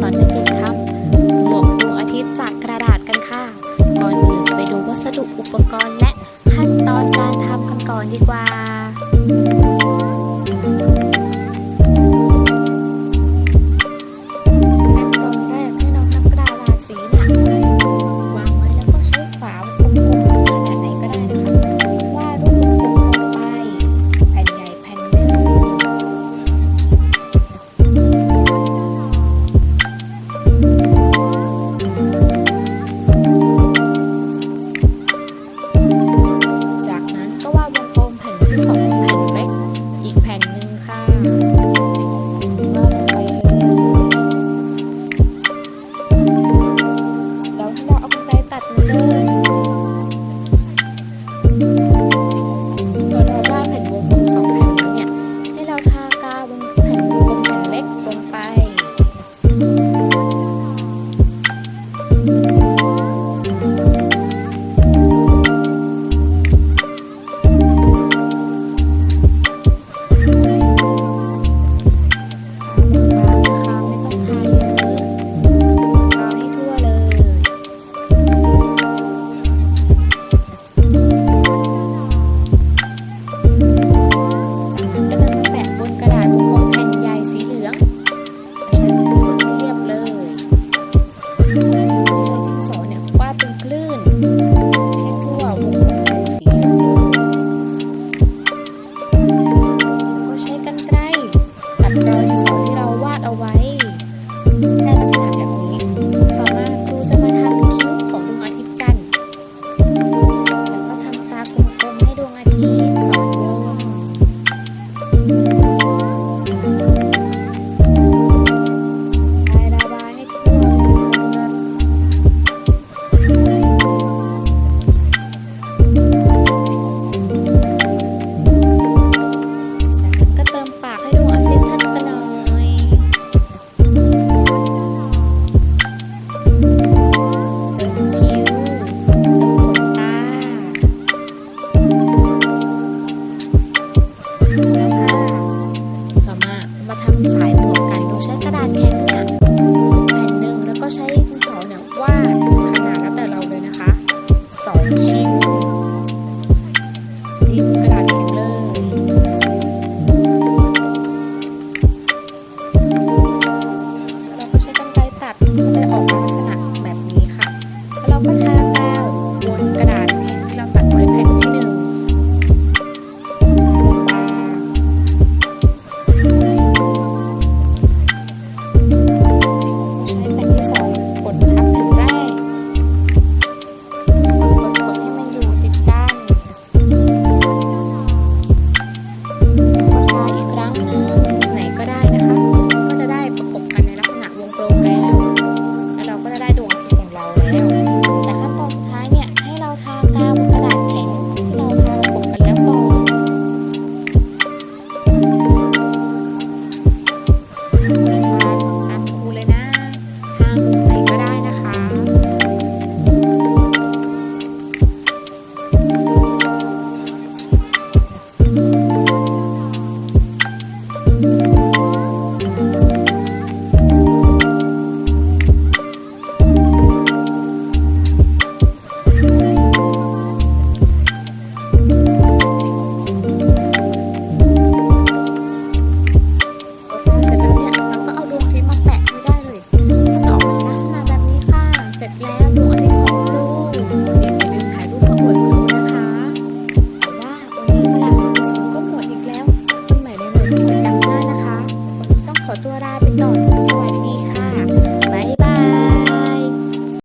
สอนกันอีกครับหมวกดวงอาทิตย์จากกระดาษกันค่ะ ก่อนอื่นไปดูวัสดุอุปกรณ์และขั้นตอนการทำกันก่อนดีกว่า ตั